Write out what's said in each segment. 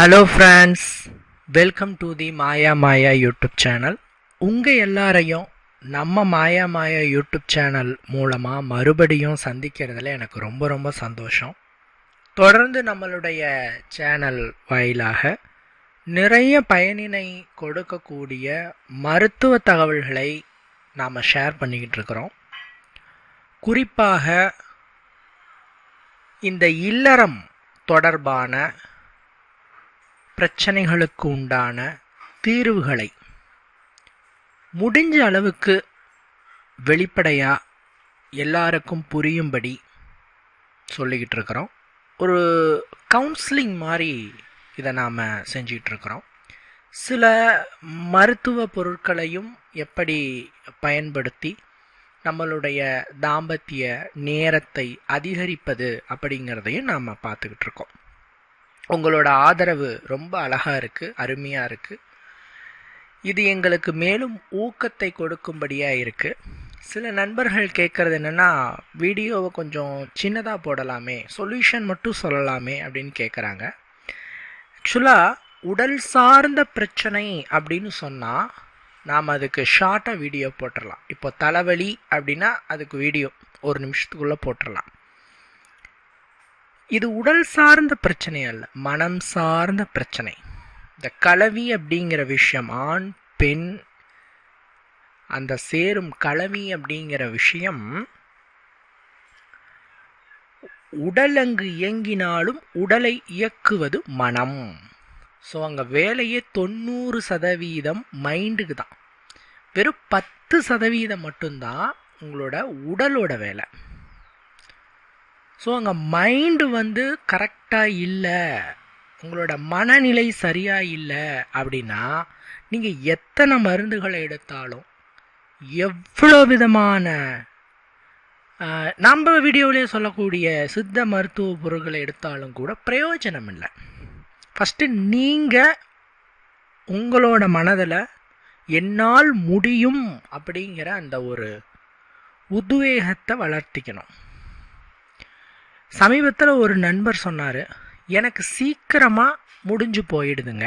Hello friends welcome to the Maya Maya YouTube channel உங்கள் எல்லாரையும் நம்ம மாயா மாயா யூடியூப் சேனல் மூலமாக மறுபடியும் சந்திக்கிறதுல எனக்கு ரொம்ப ரொம்ப சந்தோஷம். தொடர்ந்து நம்மளுடைய சேனல் வாயிலாக நிறைய பயனினை கொடுக்கக்கூடிய மருத்துவ தகவல்களை நாம் ஷேர் பண்ணிக்கிட்டு இருக்கிறோம். குறிப்பாக இந்த இல்லறம் தொடர்பான பிரச்சனைகளுக்கு உண்டான தீர்வுகளை. முடிஞ்ச அளவுக்கு வெளிப்படையாக எல்லாருக்கும் புரியும்படி சொல்லிக்கிட்டு இருக்கிறோம் ஒரு கவுன்சிலிங் மாதிரி இதை நாம் செஞ்சிகிட்டு இருக்கிறோம் சில மருத்துவ பொருட்களையும் எப்படி பயன்படுத்தி நம்மளுடைய தாம்பத்திய நேரத்தை அதிகரிப்பது அப்படிங்கிறதையும் நாம் பார்த்துக்கிட்டு இருக்கோம் உங்களோட ஆதரவு ரொம்ப அழகாக இருக்குது அருமையாக இருக்குது இது எங்களுக்கு மேலும் ஊக்கத்தை கொடுக்கும்படியாக இருக்குது சில நண்பர்கள் கேட்குறது என்னென்னா வீடியோவை கொஞ்சம் சின்னதாக போடலாமே சொல்யூஷன் மட்டும் சொல்லலாமே அப்படின்னு கேட்குறாங்க ஆக்சுவலாக உடல் சார்ந்த பிரச்சனை அப்படின்னு சொன்னால் நாம் அதுக்கு ஷார்ட்டாக வீடியோ போட்டுடலாம் இப்போ தலைவலி அப்படின்னா அதுக்கு வீடியோ ஒரு நிமிஷத்துக்குள்ளே போட்டுடலாம் இது உடல் சார்ந்த பிரச்சனை அல்ல மனம் சார்ந்த பிரச்சனை. இந்த கலவி அப்படிங்கிற விஷயம் ஆண் பெண் அந்த சேரும் கலவி அப்படிங்கிற விஷயம் உடல் அங்கு இயங்கினாலும் உடலை இயக்குவது மனம். ஸோ அங்கே வேலையே தொண்ணூறு சதவீதம் மைண்டுக்கு தான். வெறும் பத்து சதவீதம் மட்டும்தான் உங்களோட உடலோட வேலை. ஸோ அங்கே மைண்டு வந்து கரெக்டாக இல்லை. உங்களோட மனநிலை சரியாக இல்லை அப்படின்னா நீங்கள் எத்தனை மருந்துகளை எடுத்தாலும் எவ்வளோ விதமான நம்ம வீடியோவிலே சொல்லக்கூடிய சித்த மருத்துவ பொருட்களை எடுத்தாலும் கூட பிரயோஜனம் இல்லை. ஃபஸ்ட்டு நீங்கள் உங்களோட மனதில் என்னால் முடியும் அப்படிங்கிற அந்த ஒரு உத்வேகத்தை வளர்த்திக்கணும். சமீபத்தில் ஒரு நண்பர் சொன்னார் எனக்கு சீக்கிரமாக முடிஞ்சு போயிடுதுங்க.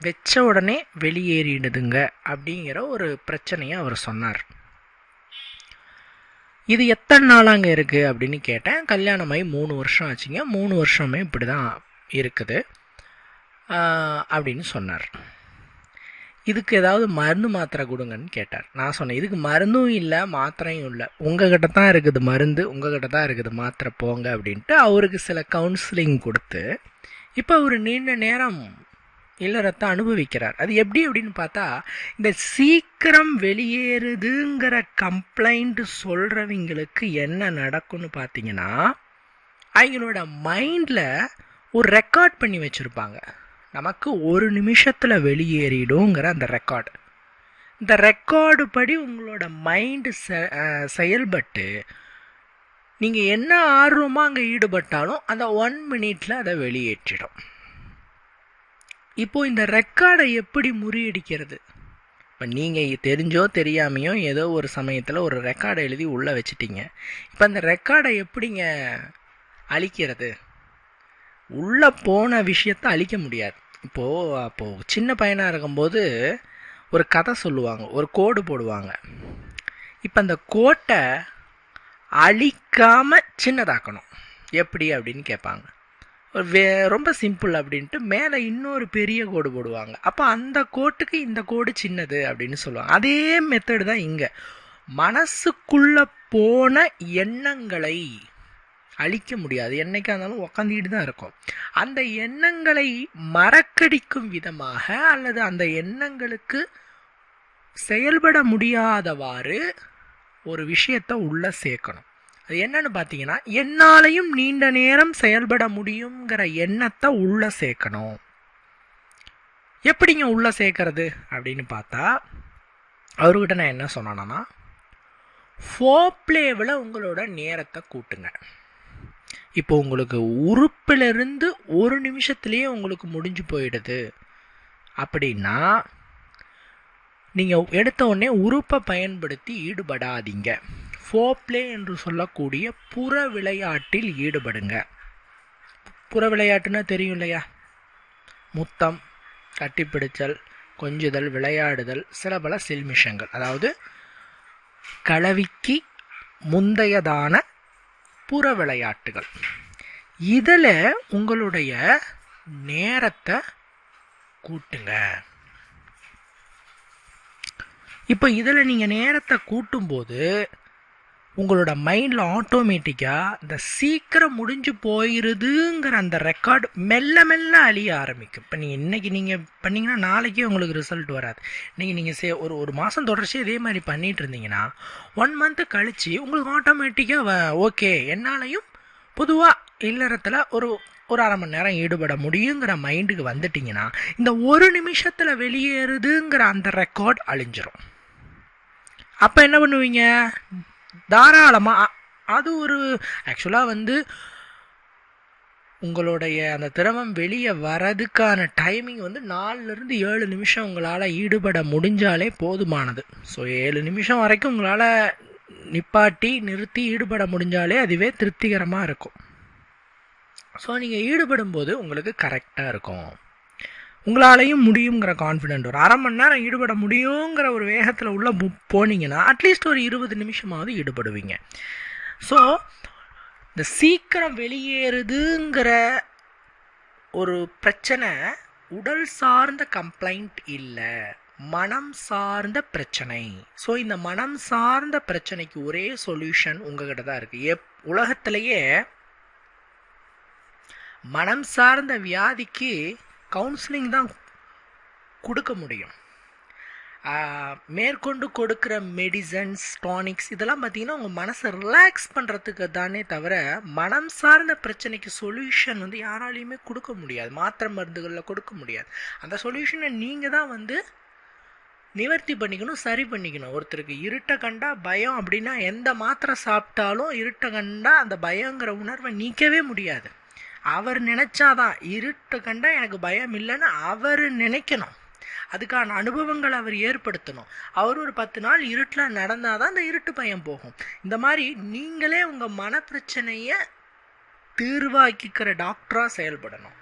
வச்ச உடனே வெளியேறிடுதுங்க. அப்படிங்கிற ஒரு பிரச்சனையை அவர் சொன்னார். இது எத்தனை நாளாங்க இருக்குது அப்படின்னு கேட்டேன். கல்யாணமாகி மூணு வருஷம் ஆச்சுங்க. மூணு வருஷமே இப்படி தான் இருக்குது அப்படின்னு சொன்னார். இதுக்கு ஏதாவது மருந்து மாத்திரை கொடுங்கன்னு கேட்டார். நான் சொன்னேன் இதுக்கு மருந்தும் இல்லை மாத்திரையும் இல்லை. உங்ககிட்ட தான் இருக்குது மருந்து உங்ககிட்ட தான் இருக்குது மாத்திரை போங்க அப்படின்ட்டு அவருக்கு சில கவுன்சிலிங் கொடுத்து இப்போ அவர் நீண்ட நேரம் இல்லறத்தை அனுபவிக்கிறார். அது எப்படி அப்படின்னு பார்த்தா இந்த சீக்கிரம் வெளியேறுதுங்கிற கம்ப்ளைண்ட் சொல்கிறவங்களுக்கு என்ன நடக்கும்னு பார்த்தீங்கன்னா அவங்களோட மைண்டில் ஒரு ரெக்கார்ட் பண்ணி வச்சுருப்பாங்க. நமக்கு ஒரு நிமிஷத்தில் வெளியேறிடுங்கிற அந்த ரெக்கார்டு இந்த ரெக்கார்டு படி உங்களோட மைண்டு செயல்பட்டு நீங்கள் என்ன ஆர்வமாக அங்கே ஈடுபட்டாலும் அந்த ஒன் மினிட்ல அதை வெளியேற்றிடும். இப்போது இந்த ரெக்கார்டை எப்படி முறியடிக்கிறது? இப்போ நீங்கள் தெரிஞ்சோ தெரியாமையோ ஏதோ ஒரு சமயத்தில் ஒரு ரெக்கார்டை எழுதி உள்ளே வச்சிட்டீங்க. இப்போ அந்த ரெக்கார்டை எப்படிங்க அழிக்கிறது? உள்ளே போன விஷயத்தை அழிக்க முடியாது. இப்போது அப்போது சின்ன பையனாக இருக்கும்போது ஒரு கதை சொல்லுவாங்க ஒரு கோடு போடுவாங்க. இப்போ அந்த கோட்டை அழிக்காமல் சின்னதாக்கணும். எப்படி அப்படின்னு கேட்பாங்க. ஒரு வே ரொம்ப சிம்பிள் அப்படின்ட்டு மேலே இன்னொரு பெரிய கோடு போடுவாங்க. அப்போ அந்த கோட்டுக்கு இந்த கோடு சின்னது அப்படின்னு சொல்லுவாங்க. அதே மெத்தடு தான் இங்கே. மனசுக்குள்ளே போன எண்ணங்களை அழிக்க முடியாது என்னைக்கா இருந்தாலும் உக்காந்துக்கிட்டு தான் இருக்கும். அந்த எண்ணங்களை மறக்கடிக்கும் விதமாக அல்லது அந்த எண்ணங்களுக்கு செயல்பட முடியாதவாறு ஒரு விஷயத்தை உள்ளே சேர்க்கணும். அது என்னன்னு பார்த்தீங்கன்னா என்னாலையும் நீண்ட நேரம் செயல்பட முடியுங்கிற எண்ணத்தை உள்ளே சேர்க்கணும். எப்படிங்க உள்ளே சேர்க்கறது அப்படின்னு பார்த்தா அவர்கிட்ட நான் என்ன சொன்னேன்னா ஃபோப்ளேவில் உங்களோட நேரத்தை கூட்டுங்க. இப்போ உங்களுக்கு உறுப்பிலிருந்து ஒரு நிமிஷத்துலேயே உங்களுக்கு முடிஞ்சு போயிடுது. அப்படின்னா நீங்கள் எடுத்த உடனே உறுப்பை பயன்படுத்தி ஈடுபடாதீங்க. ஃபோப்ளே என்று சொல்லக்கூடிய புற விளையாட்டில் ஈடுபடுங்க. புற விளையாட்டுன்னா தெரியும் இல்லையா? முத்தம் கட்டிப்பிடிச்சல் கொஞ்சுதல் விளையாடுதல் சில பல சில்மிஷங்கள். அதாவது கலவிக்கு முந்தையதான புற விளையாட்டுகள். இதில் உங்களுடைய நேரத்தை கூட்டுங்க. இப்போ இதில் நீங்கள் நேரத்தை கூட்டும்போது உங்களோட மைண்டில் ஆட்டோமேட்டிக்காக இந்த சீக்கிரம் முடிஞ்சு போயிருதுங்கிற அந்த ரெக்கார்டு மெல்ல மெல்ல அழிய ஆரம்பிக்கும். இப்போ நீங்கள் இன்றைக்கி நீங்கள் பண்ணிங்கன்னா நாளைக்கே உங்களுக்கு ரிசல்ட் வராது. இன்றைக்கி நீங்கள் சே ஒரு ஒரு மாதம் தொடர்ச்சியாக இதே மாதிரி பண்ணிகிட்டு இருந்தீங்கன்னா ஒன் மந்த்து கழித்து உங்களுக்கு ஆட்டோமேட்டிக்காக ஓகே என்னாலையும் பொதுவாக இல்லறத்தில் ஒரு ஒரு அரை மணி நேரம் ஈடுபட முடியுங்கிற மைண்டுக்கு வந்துட்டிங்கன்னா இந்த ஒரு நிமிஷத்தில் வெளியேறுதுங்கிற அந்த ரெக்கார்ட் அழிஞ்சிரும். அப்போ என்ன பண்ணுவீங்க? தாராளமாக அது ஒரு ஆக்சுவலாக வந்து உங்களுடைய அந்த திரவம் வெளியே வரதுக்கான டைமிங் வந்து நாலுலேருந்து ஏழு நிமிஷம் உங்களால் ஈடுபட முடிஞ்சாலே போதுமானது. ஸோ ஏழு நிமிஷம் வரைக்கும் உங்களால் நிப்பாட்டி நிறுத்தி ஈடுபட முடிஞ்சாலே அதுவே திருப்திகரமாக இருக்கும். ஸோ நீங்கள் ஈடுபடும் போது உங்களுக்கு கரெக்டாக இருக்கும். உங்களாலையும் முடியுங்கிற கான்ஃபிடென்ட் ஒரு அரை மணி நேரம் ஈடுபட முடியுங்கிற ஒரு வேகத்தில் உள்ளே போனீங்கன்னா அட்லீஸ்ட் ஒரு இருபது நிமிஷமாவது ஈடுபடுவீங்க. ஸோ இந்த சீக்கிரம் வெளியேறுதுங்கிற ஒரு பிரச்சனை உடல் சார்ந்த கம்ப்ளைண்ட் இல்லை மனம் சார்ந்த பிரச்சனை. ஸோ இந்த மனம் சார்ந்த பிரச்சனைக்கு ஒரே சொல்யூஷன் உங்ககிட்ட தான் இருக்குது எப் உலகத்திலேயே மனம் சார்ந்த வியாதிக்கு கவுன்சிலிங் தான் கொடுக்க முடியும். மேற்கொண்டு கொடுக்குற மெடிசன்ஸ் டானிக்ஸ் இதெல்லாம் பார்த்தீங்கன்னா உங்கள் மனசை ரிலாக்ஸ் பண்ணுறதுக்கு தானே தவிர மனம் சார்ந்த பிரச்சனைக்கு சொல்யூஷன் வந்து யாராலையுமே கொடுக்க முடியாது. மாத்திரை மருந்துகளில் கொடுக்க முடியாது. அந்த சொல்யூஷனை நீங்கள் தான் வந்து நிவர்த்தி பண்ணிக்கணும் சரி பண்ணிக்கணும். ஒருத்தருக்கு இருட்டை கண்டா பயம் அப்படின்னா எந்த மாத்திரை சாப்பிட்டாலும் இருட்டை கண்டா அந்த பயங்கிற உணர்வை நீக்கவே முடியாது. அவர் நினைச்சாதான் இருட்டை கண்டா எனக்கு பயம் இல்லைன்னு அவர் நினைக்கணும். அதுக்கான அனுபவங்களை அவர் ஏற்படுத்தணும். அவர் ஒரு பத்து நாள் இருட்டில் நடந்தால் தான் அந்த இருட்டு பயம் போகும். இந்த மாதிரி நீங்களே உங்கள் மனப்பிரச்சனையை தீர்வாக்கிக்கிற டாக்டராக செயல்படணும்.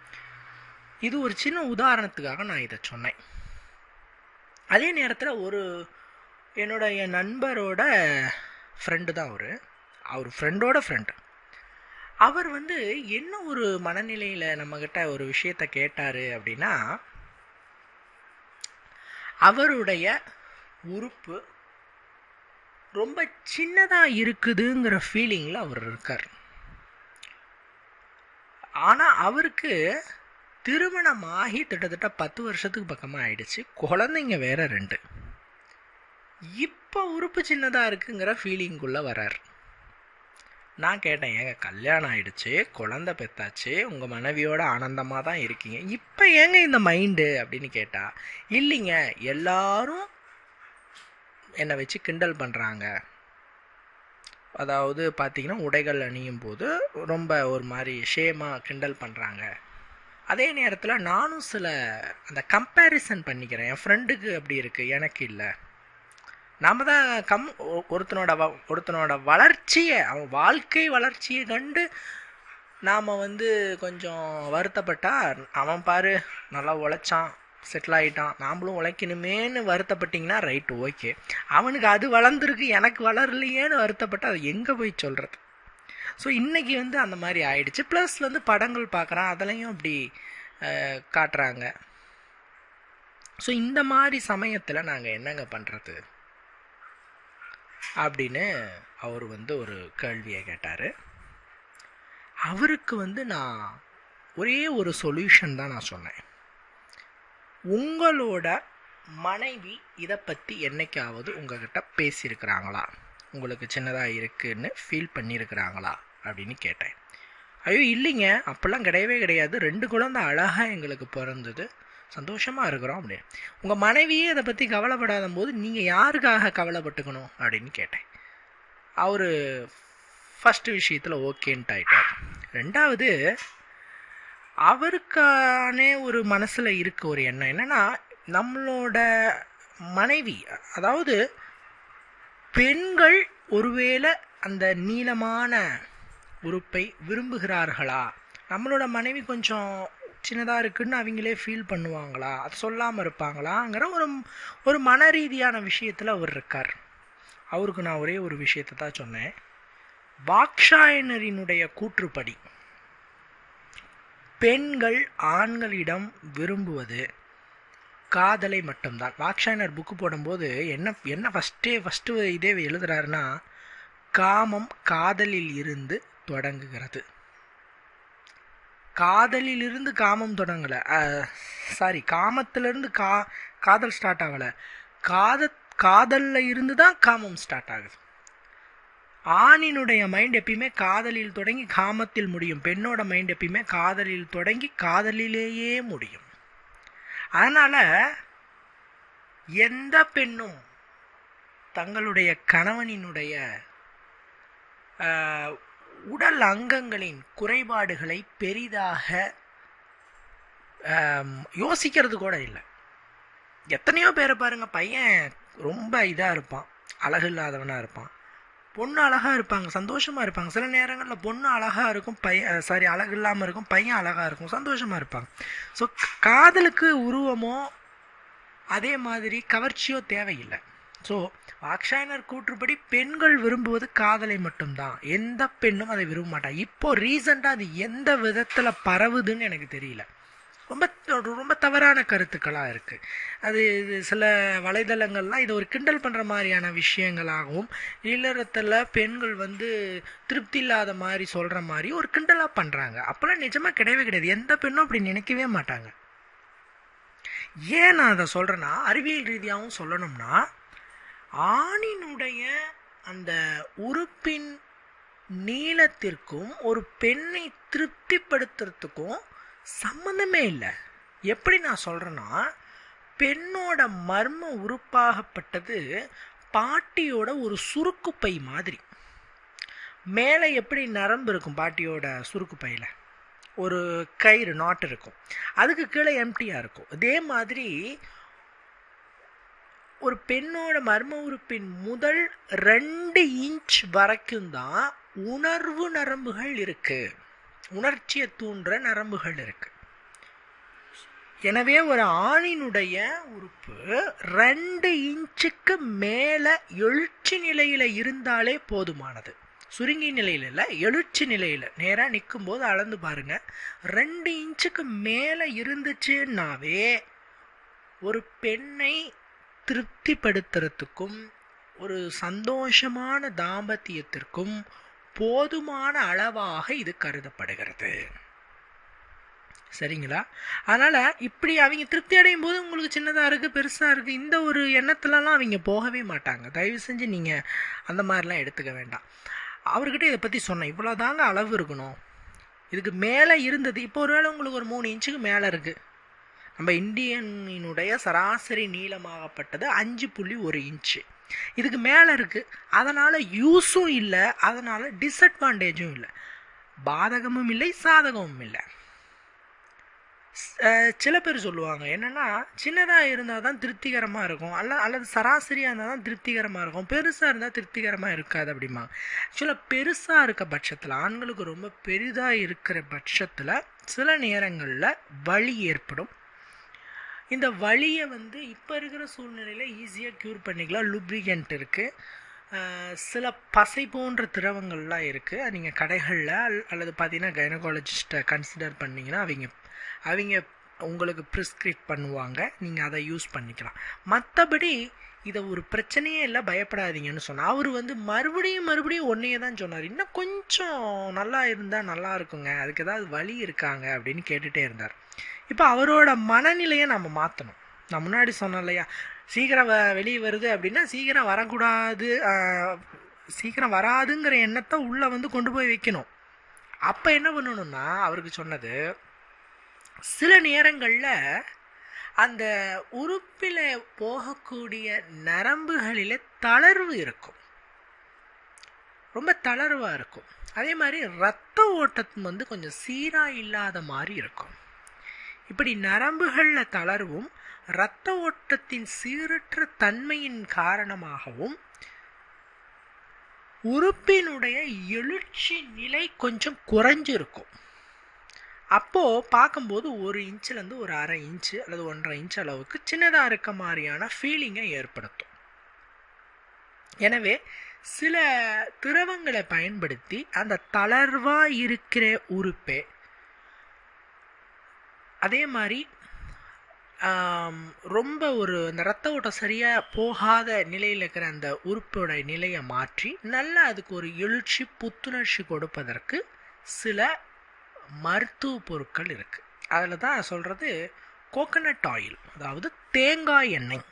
இது ஒரு சின்ன உதாரணத்துக்காக நான் இதை சொன்னேன். அதே நேரத்தில் ஒரு என்னோட என் நண்பரோட ஃப்ரெண்டு தான் அவர். அவர் ஃப்ரெண்டோட ஃப்ரெண்டு அவர் வந்து என்ன ஒரு மனநிலையில் நம்மக்கிட்ட ஒரு விஷயத்த கேட்டார் அப்படின்னா அவருடைய உறுப்பு ரொம்ப சின்னதாக இருக்குதுங்கிற ஃபீலிங்கில் அவர் இருக்கார். ஆனால் அவருக்கு திருமணம் ஆகி கிட்டத்தட்ட பத்து வருஷத்துக்கு பக்கமாக ஆயிடுச்சு. குழந்தைங்க வேற ரெண்டு. இப்போ உறுப்பு சின்னதாக இருக்குங்கிற ஃபீலிங்குள்ளே வரார். நான் கேட்டேன் ஏங்க கல்யாணம் ஆயிடுச்சு குழந்த பெத்தாச்சு உங்கள் மனைவியோட ஆனந்தமாக தான் இருக்கீங்க. இப்போ ஏங்க இந்த மைண்டு? அப்படின்னு கேட்டால் இல்லைங்க எல்லாரும் என்னை வச்சு கிண்டல் பண்ணுறாங்க அதாவது பார்த்தீங்கன்னா உடைகள் அணியும் போது ரொம்ப ஒரு மாதிரி ஷேமாக கிண்டல் பண்ணுறாங்க அதே நேரத்தில் நானும் சில அந்த கம்பேரிசன் பண்ணிக்கிறேன். என் ஃப்ரெண்டுக்கு அப்படி இருக்குது எனக்கு இல்லை. நாம் தான் கம் ஒருத்தனோட வ ஒருத்தனோட வளர்ச்சியை அவன் வாழ்க்கை வளர்ச்சியை கண்டு நாம் வந்து கொஞ்சம் வருத்தப்பட்டால் அவன் பாரு நல்லா உழைச்சான் செட்டில் ஆகிட்டான் நாம்ளும் உழைக்கணுமேனு வருத்தப்பட்டிங்கன்னா ரைட்டு ஓகே அவனுக்கு அது வளர்ந்துருக்கு எனக்கு வளரலையேன்னு வருத்தப்பட்டால் அது எங்கே போய் சொல்கிறது ஸோ இன்றைக்கி வந்து அந்த மாதிரி ஆயிடுச்சு. ப்ளஸ் வந்து படங்கள் பார்க்குறான் அதுலேயும் அப்படி காட்டுறாங்க. ஸோ இந்த மாதிரி சமயத்தில் நாங்கள் என்னங்க பண்ணுறது அப்படின்னு அவர் வந்து ஒரு கேள்வியை கேட்டார். அவருக்கு வந்து நான் ஒரே ஒரு சொல்யூஷன் தான் நான் சொன்னேன். உங்களோட மனைவி இதை பற்றி என்னைக்காவது உங்ககிட்ட பேசியிருக்கிறாங்களா? உங்களுக்கு சின்னதாக இருக்குன்னு ஃபீல் பண்ணியிருக்கிறாங்களா? அப்படின்னு கேட்டேன். ஐயோ இல்லைங்க. அப்போல்லாம் கிடையவே கிடையாது. ரெண்டு குழந்தை அழகாக எங்களுக்கு பிறந்தது. சந்தோஷமாக இருக்கிறோம் அப்படின்னு. உங்கள் மனைவியே அதை பற்றி கவலைப்படாத போது நீங்கள் யாருக்காக கவலைப்பட்டுக்கணும் அப்படின்னு கேட்டேன். அவர் ஃபஸ்ட்டு விஷயத்தில் ஓகேன்ட்டு ஆகிட்டார் ரெண்டாவது அவருக்கானே ஒரு மனசில் இருக்க ஒரு எண்ணம் என்னென்னா நம்மளோட மனைவி அதாவது பெண்கள் ஒருவேளை அந்த நீளமான உறுப்பை விரும்புகிறார்களா? நம்மளோட மனைவி கொஞ்சம் சின்னதாக இருக்குதுன்னு அவங்களே ஃபீல் பண்ணுவாங்களா? அது சொல்லாமல் இருப்பாங்களாங்கிற ஒரு ஒரு மன ரீதியான விஷயத்தில் அவர் இருக்கார். அவருக்கு நான் ஒரே ஒரு விஷயத்தை தான் சொன்னேன். வாக்ஷாயனரினுடைய கூற்றுப்படி பெண்கள் ஆண்களிடம் விரும்புவது காதலை மட்டும்தான். வாக்ஷாயனர் புக்கு போடும்போது என்ன என்ன ஃபஸ்ட்டே ஃபஸ்ட்டு இதே எழுதுறாருன்னா காமம் காதலில் இருந்து தொடங்குகிறது. காதலில் இருந்து காமம் தொடங்கலை. சாரி காமத்திலிருந்து கா காதல் ஸ்டார்ட் ஆகலை. காத காதலில் இருந்து தான் காமம் ஸ்டார்ட் ஆகுது. ஆணினுடைய மைண்ட் எப்பயுமே காதலில் தொடங்கி காமத்தில் முடியும். பெண்ணோட மைண்ட் எப்பயுமே காதலில் தொடங்கி காதலிலேயே முடியும். அதனால் எந்த பெண்ணும் தங்களுடைய கணவனினுடைய உடல் அங்கங்களின் குறைபாடுகளை பெரிதாக யோசிக்கிறது கூட இல்லை. எத்தனையோ பேரை பாருங்கள் பையன் ரொம்ப இதாக இருப்பான் அழகு இல்லாதவனாக இருப்பான். பொண்ணு அழகாக இருப்பாங்க சந்தோஷமாக இருப்பாங்க. சில நேரங்களில் பொண்ணு அழகாக இருக்கும் பையன் சாரி அழகு இல்லாமல் இருக்கும் பையன் அழகாக இருக்கும் சந்தோஷமாக இருப்பாங்க. ஸோ காதலுக்கு உருவமோ அதே மாதிரி கவர்ச்சியோ தேவையில்லை. ஸோ வாக்ஷாயனர் கூற்றுப்படி பெண்கள் விரும்புவது காதலை மட்டும்தான். எந்த பெண்ணும் அதை விரும்ப மாட்டாங்க இப்போ ரீசெண்டாக அது எந்த விதத்தில் பரவுதுன்னு எனக்கு தெரியல. ரொம்ப ரொம்ப தவறான கருத்துக்களாக இருக்குது அது இது சில வலைதளங்கள்லாம் இதை ஒரு கிண்டல் பண்ணுற மாதிரியான விஷயங்களாகவும் இல்லறத்தில் பெண்கள் வந்து திருப்தி இல்லாத மாதிரி சொல்கிற மாதிரி ஒரு கிண்டலாக பண்ணுறாங்க அப்போல்லாம் நிஜமாக கிடையவே கிடையாது. எந்த பெண்ணும் அப்படி நினைக்கவே மாட்டாங்க. ஏன் நான் அதை சொல்கிறேன்னா அறிவியல் ரீதியாகவும் சொல்லணும்னா ஆணினுடைய அந்த உறுப்பின் நீளத்திற்கும் ஒரு பெண்ணை திருப்திப்படுத்துறதுக்கும் சம்மந்தமே இல்லை. எப்படி நான் சொல்கிறேன்னா பெண்ணோட மர்ம உறுப்பாகப்பட்டது பாட்டியோட ஒரு சுருக்குப்பை மாதிரி. மேலே எப்படி நரம்பு இருக்கும் பாட்டியோட சுருக்குப்பையில் ஒரு கயிறு நாட்டு இருக்கும். அதுக்கு கீழே எம்டியாக இருக்கும். அதே மாதிரி ஒரு பெண்ணோட மர்ம உறுப்பின் முதல் ரெண்டு இன்ச் வரைக்கும் தான் உணர்வு நரம்புகள் இருக்கு. உணர்ச்சியை தூண்டுற நரம்புகள் இருக்கு. எனவே ஒரு ஆணினுடைய உறுப்பு ரெண்டு இன்ச்சுக்கு மேலே எழுச்சி நிலையில் இருந்தாலே போதுமானது. சுருங்கி நிலையில் இல்லை எழுச்சி நிலையில். நேராக நிற்கும் போது அளந்து பாருங்கள் ரெண்டு இன்ச்சுக்கு மேலே இருந்துச்சுன்னாவே ஒரு பெண்ணை திருப்திப்படுத்துறதுக்கும் ஒரு சந்தோஷமான தாம்பத்தியத்திற்கும் போதுமான அளவாக இது கருதப்படுகிறது. சரிங்களா? அதனால் இப்படி அவங்க திருப்தி அடையும் போது உங்களுக்கு சின்னதாக இருக்குது பெருசாக இருக்குது இந்த ஒரு எண்ணத்துலலாம் அவங்க போகவே மாட்டாங்க. தயவு செஞ்சு நீங்கள் அந்த மாதிரிலாம் எடுத்துக்க வேண்டாம். அவர்கிட்ட இதை பற்றி சொன்னேன். இவ்வளோ தாங்க அளவு இருக்கணும். இதுக்கு மேலே இருந்தது. இப்போ ஒருவேளை உங்களுக்கு ஒரு மூணு இன்ச்சுக்கு மேலே இருக்குது நம்ம இந்தியனினுடைய சராசரி நீளமாகப்பட்டது அஞ்சு புள்ளி ஒரு இன்ச்சு. இதுக்கு மேலே இருக்குது அதனால் யூஸும் இல்லை. அதனால் டிஸ்அட்வான்டேஜும் இல்லை. பாதகமும் இல்லை சாதகமும் இல்லை. சில பேர் சொல்லுவாங்க என்னென்னா சின்னதாக இருந்தால் தான் திருப்திகரமாக இருக்கும். அல்ல அல்லது சராசரியாக இருந்தால் தான் திருப்திகரமாக இருக்கும். பெருசாக இருந்தால் திருப்திகரமாக இருக்காது அப்படிம்பாங்க. ஆக்சுவலாக பெருசாக இருக்க பட்சத்தில் ஆண்களுக்கு ரொம்ப பெரிதாக இருக்கிற பட்சத்தில் சில நேரங்களில் வலி ஏற்படும். இந்த வழியை வந்து இப்போ இருக்கிற சூழ்நிலையில் ஈஸியாக க்யூர் பண்ணிக்கலாம். லுப்ரிகண்ட் இருக்குது சில பசை போன்ற திரவங்கள்லாம் இருக்குது நீங்கள் கடைகளில் அல்லது பார்த்தீங்கன்னா கைனகாலஜிஸ்ட்டை கன்சிடர் பண்ணிங்கன்னா அவங்க அவங்க உங்களுக்கு ப்ரிஸ்கிரைப் பண்ணுவாங்க. நீங்கள் அதை யூஸ் பண்ணிக்கலாம். மற்றபடி இதை ஒரு பிரச்சனையே இல்லை பயப்படாதீங்கன்னு சொன்னால் அவர் வந்து மறுபடியும் மறுபடியும் ஒன்றையே தான் சொன்னார். இன்னும் கொஞ்சம் நல்லா இருந்தால் நல்லா இருக்குங்க. அதுக்கு ஏதாவது வழி இருக்காங்க அப்படின்னு கேட்டுகிட்டே இருந்தார். இப்போ அவரோட மனநிலையை நம்ம மாற்றணும் நான் முன்னாடி சொன்னேன் இல்லையா? சீக்கிரம் வ வெளியே வருது அப்படின்னா சீக்கிரம் வரக்கூடாது சீக்கிரம் வராதுங்கிற எண்ணத்தை உள்ளே வந்து கொண்டு போய் வைக்கணும். அப்போ என்ன பண்ணணும்னா அவருக்கு சொன்னது சில நேரங்களில் அந்த உறுப்பில் போகக்கூடிய நரம்புகளில் தளர்வு இருக்கும். ரொம்ப தளர்வாக இருக்கும். அதே மாதிரி ரத்த ஓட்டம் வந்து கொஞ்சம் சீராக இல்லாத மாதிரி இருக்கும். இப்படி நரம்புகளில் தளர்வும் இரத்த ஓட்டத்தின் சீரற்ற தன்மையின் காரணமாகவும் உறுப்பினுடைய எழுச்சி நிலை கொஞ்சம் குறைஞ்சிருக்கும். அப்போது பார்க்கும்போது ஒரு இன்ச்சிலேருந்து ஒரு அரை இன்ச்சு அல்லது ஒன்றரை இன்ச் அளவுக்கு சின்னதாக இருக்க மாதிரியான ஃபீலிங்கை ஏற்படுத்தும். எனவே சில திரவங்களை பயன்படுத்தி அந்த தளர்வாக இருக்கிற உறுப்பே அதே மாதிரி ரொம்ப ஒரு அந்த ரத்த ஓட்டம் சரியாக போகாத நிலையில் இருக்கிற அந்த உறுப்போட நிலையை மாற்றி நல்லா அதுக்கு ஒரு எழுச்சி புத்துணர்ச்சி கொடுப்பதற்கு சில மருத்துவ பொருட்கள் இருக்குது அதில் தான் சொல்கிறது கோகனட் ஆயில் அதாவது தேங்காய் எண்ணெய்.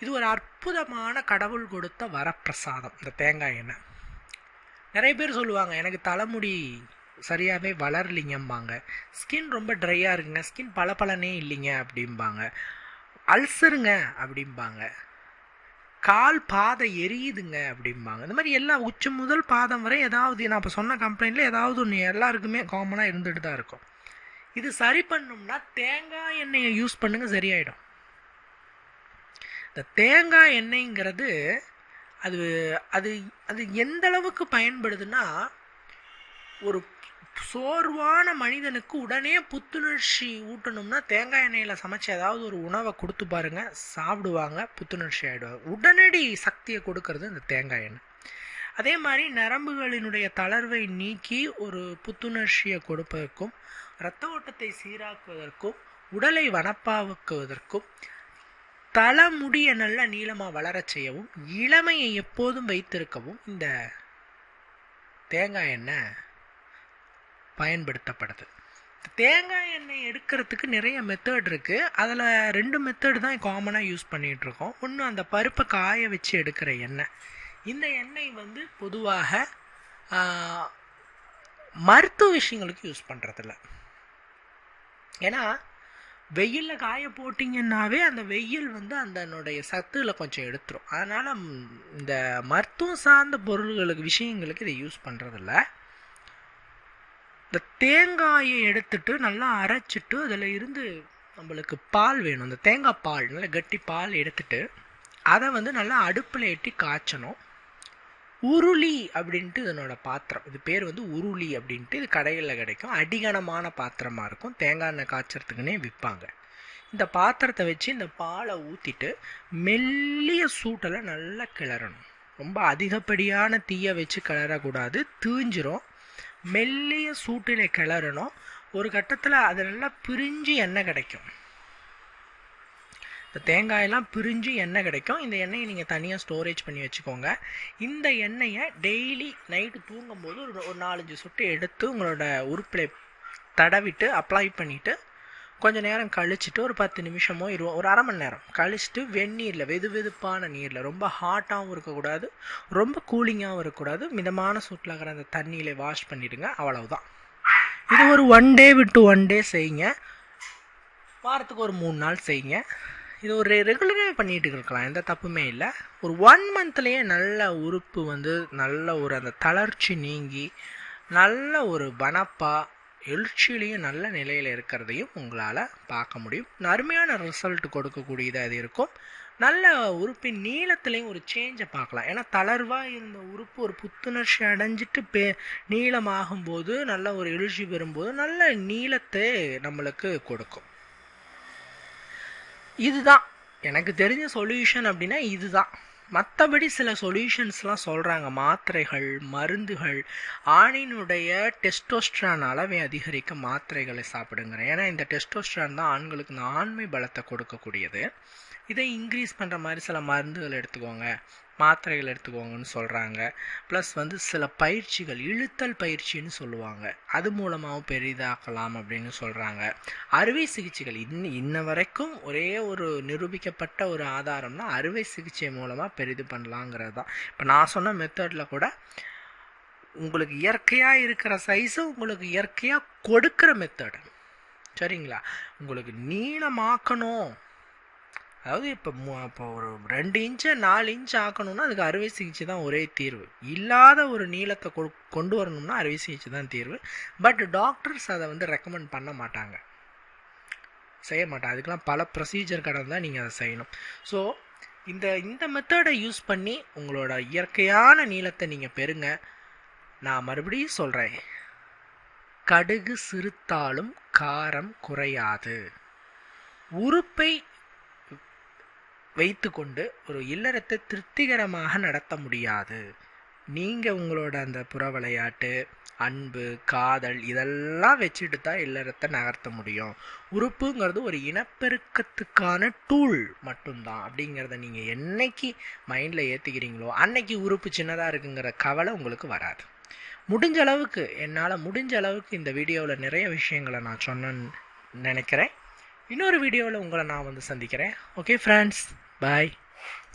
இது ஒரு அற்புதமான கடவுள் கொடுத்த வரப்பிரசாதம் இந்த தேங்காய் எண்ணெய். நிறைய பேர் சொல்லுவாங்க எனக்கு தலைமுடி சரியாகவே வளரலிங்கம்பாங்க. ஸ்கின் ரொம்ப ட்ரையாக இருக்குங்க. ஸ்கின் பளபளனே இல்லைங்க அப்படிம்பாங்க. அல்சருங்க அப்படிம்பாங்க. கால் பாதை எரியுதுங்க அப்படிம்பாங்க. இந்த மாதிரி எல்லா உச்ச முதல் பாதம் வரை ஏதாவது நான் இப்போ சொன்ன கம்ப்ளைண்ட்டில் ஏதாவது ஒன்று எல்லாருக்குமே காமனாக இருந்துட்டு தான் இருக்கும். இது சரி பண்ணோம்னா தேங்காய் எண்ணெயை யூஸ் பண்ணுங்கள் சரியாயிடும். இந்த தேங்காய் எண்ணெய்ங்கிறது அது அது அது எந்த அளவுக்கு பயன்படுதுன்னா ஒரு சோர்வான மனிதனுக்கு உடனே புத்துணர்ச்சி ஊட்டணும்னா தேங்காய் எண்ணெயில் சமைச்சு ஏதாவது ஒரு உணவை கொடுத்து பாருங்க சாப்பிடுவாங்க புத்துணர்ச்சி ஆகிடுவாங்க உடனடி சக்தியை கொடுக்கறது இந்த தேங்காய் எண்ணெய். அதே மாதிரி நரம்புகளினுடைய தளர்வை நீக்கி ஒரு புத்துணர்ச்சியை கொடுப்பதற்கும் இரத்த ஓட்டத்தை சீராக்குவதற்கும் உடலை வனப்பாக்குவதற்கும் தலைமுடியை நல்ல நீளமாக வளரச் செய்யவும் இளமையை எப்போதும் வைத்திருக்கவும் இந்த தேங்காய் எண்ணெய் பயன்படுத்தப்படுது. தேங்காய் எண்ணெய் எடுக்கிறதுக்கு நிறைய மெத்தட் இருக்குது அதில் ரெண்டு மெத்தட் தான் காமனாக யூஸ் பண்ணிகிட்ருக்கோம் ஒன்று அந்த பருப்பை காய வச்சு எடுக்கிற எண்ணெய். இந்த எண்ணெய் வந்து பொதுவாக மருத்துவ விஷயங்களுக்கு யூஸ் பண்ணுறதில்ல ஏன்னா வெயிலில் காய போட்டிங்கன்னாவே அந்த வெயில் வந்து அதனுடைய சத்தில் கொஞ்சம் எடுத்துரும். அதனால் இந்த மருத்துவம் சார்ந்த பொருள்களுக்கு விஷயங்களுக்கு இதை யூஸ் பண்ணுறதில்ல இந்த தேங்காயை எடுத்துட்டு நல்லா அரைச்சிட்டு அதில் இருந்து நம்மளுக்கு பால் வேணும். அந்த தேங்காய் பால் நல்லா கட்டி பால் எடுத்துட்டு அதை வந்து நல்லா அடுப்பில் எட்டி காய்ச்சணும். உருளி அப்படின்ட்டு இதனோட பாத்திரம். இது பேர் வந்து உருளி அப்படின்ட்டு. இது கடைகளில் கிடைக்கும். அடிகனமான பாத்திரமாக இருக்கும். தேங்காய் எண்ணெய் காய்ச்சறதுக்குன்னே விற்பாங்க இந்த பாத்திரத்தை வச்சு இந்த பாலை ஊற்றிட்டு மெல்லிய சூட்டில் நல்லா கிளறணும். ரொம்ப அதிகப்படியான தீயை வச்சு கிளறக்கூடாது. தீஞ்சிரும். மெல்லிய சூட்டில் கிளறணும். ஒரு கட்டத்தில் அது நல்லா பிரிஞ்சு எண்ணெய் கிடைக்கும். இந்த தேங்காயெல்லாம் பிரிஞ்சு எண்ணெய் கிடைக்கும். இந்த எண்ணெயை நீங்கள் தனியாக ஸ்டோரேஜ் பண்ணி வச்சுக்கோங்க. இந்த எண்ணெயை டெய்லி நைட்டு தூங்கும்போது ஒரு ஒரு நாலஞ்சு சொட்டு எடுத்து உங்களோட உறுப்பில் தடவிட்டு அப்ளை பண்ணிவிட்டு கொஞ்ச நேரம் கழிச்சிட்டு ஒரு பத்து நிமிஷமோ இரு ஒரு அரை மணி நேரம் கழிச்சுட்டு வெந்நீரில் வெது வெதுப்பான நீரில் ரொம்ப ஹாட்டாகவும் இருக்கக்கூடாது ரொம்ப கூலிங்காகவும் இருக்கக்கூடாது மிதமான சூட்டில் இருக்கிற அந்த தண்ணியில் வாஷ் பண்ணிவிடுங்க அவ்வளவுதான். இது ஒரு ஒன் டே விட்டு ஒன் டே செய்யுங்க. வாரத்துக்கு ஒரு மூணு நாள் செய்யுங்க. இது ஒரு ரெகுலராக பண்ணிகிட்டு இருக்கலாம் எந்த தப்புமே இல்லை. ஒரு ஒன் மந்த்லேயே நல்ல உறுப்பு வந்து நல்ல ஒரு அந்த தளர்ச்சி நீங்கி நல்ல ஒரு வனப்பா எழுச்சியிலையும் நல்ல நிலையில் இருக்கிறதையும் உங்களால் பார்க்க முடியும். அருமையான ரிசல்ட் கொடுக்கக்கூடியதாக அது இருக்கும். நல்ல உறுப்பின் நீளத்துலேயும் ஒரு சேஞ்சை பார்க்கலாம். ஏன்னா தளர்வாக இருந்த உறுப்பு ஒரு புத்துணர்ச்சி அடைஞ்சிட்டு பே நீளமாகும்போது நல்ல ஒரு எழுச்சி பெறும்போது நல்ல நீளத்தை நம்மளுக்கு கொடுக்கும். இதுதான். எனக்கு தெரிஞ்ச சொல்யூஷன் அப்படின்னா இதுதான். மற்றபடி சில சொல்யூஷன்ஸ்லாம் சொல்கிறாங்க மாத்திரைகள் மருந்துகள். ஆணினுடைய டெஸ்டோஸ்ட்ரான் அளவை அதிகரிக்க மாத்திரைகளை சாப்பிடுங்கிறேன். ஏன்னா இந்த டெஸ்டோஸ்ட்ரான் தான் ஆண்களுக்கு இந்த ஆண்மை பலத்தை கொடுக்கக்கூடியது. இதை இன்க்ரீஸ் பண்ணுற மாதிரி சில மருந்துகள் எடுத்துக்கோங்க. மாத்திரைகள் எடுத்துக்கோங்கன்னு சொல்கிறாங்க ப்ளஸ் வந்து சில பயிற்சிகள் இழுத்தல் பயிற்சின்னு சொல்லுவாங்க. அது மூலமாகவும் பெரிதாக்கலாம் அப்படின்னு சொல்கிறாங்க அறுவை சிகிச்சைகள் இன்ன இன்ன வரைக்கும் ஒரே ஒரு நிரூபிக்கப்பட்ட ஒரு ஆதாரம்னா அறுவை சிகிச்சை மூலமாக பெரிது பண்ணலாங்கிறது தான் இப்போ நான் சொன்ன மெத்தடில் கூட உங்களுக்கு இயற்கையாக இருக்கிற சைஸு உங்களுக்கு இயற்கையாக கொடுக்குற மெத்தடு சரிங்களா? உங்களுக்கு நீளமாக்கணும். அதாவது இப்போ இப்போ ஒரு ரெண்டு இன்ச்சு நாலு இன்ச்சு ஆக்கணும்னா அதுக்கு அறுவை சிகிச்சை தான் ஒரே தீர்வு. இல்லாத ஒரு நீளத்தை கொ கொண்டு வரணும்னா அறுவை சிகிச்சை தான் தீர்வு. பட் டாக்டர்ஸ் அதை வந்து ரெக்கமெண்ட் பண்ண மாட்டாங்க. செய்ய மாட்டாங்க அதுக்கெலாம் பல ப்ரொசீஜர் கடந்தால் நீங்கள் அதை செய்யணும். ஸோ இந்த இந்த மெத்தடை யூஸ் பண்ணி உங்களோட இயற்கையான நீளத்தை நீங்கள் பெறுங்க. நான் மறுபடியும் சொல்கிறேன் கடுகு சிறுத்தாலும் காரம் குறையாது. உறுப்பை வைத்துக்கொண்டு ஒரு இல்லறத்தை திருப்திகரமாக நடத்த முடியாது. நீங்கள் உங்களோட அந்த புற விளையாட்டு அன்பு காதல் இதெல்லாம் வச்சுட்டு தான் இல்லறத்தை நகர்த்த முடியும். உறுப்புங்கிறது ஒரு இனப்பெருக்கத்துக்கான டூல் மட்டும்தான். அப்படிங்கிறத நீங்கள் என்னைக்கு மைண்டில் ஏற்றுக்கிறீங்களோ அன்னைக்கு உறுப்பு சின்னதாக இருக்குங்கிற கவலை உங்களுக்கு வராது. முடிஞ்ச அளவுக்கு என்னால் முடிஞ்ச அளவுக்கு இந்த வீடியோவில் நிறைய விஷயங்களை நான் சொன்னேன்னு நினைக்கிறேன். இன்னொரு வீடியோவில் உங்களை நான் வந்து சந்திக்கிறேன். Okay friends bye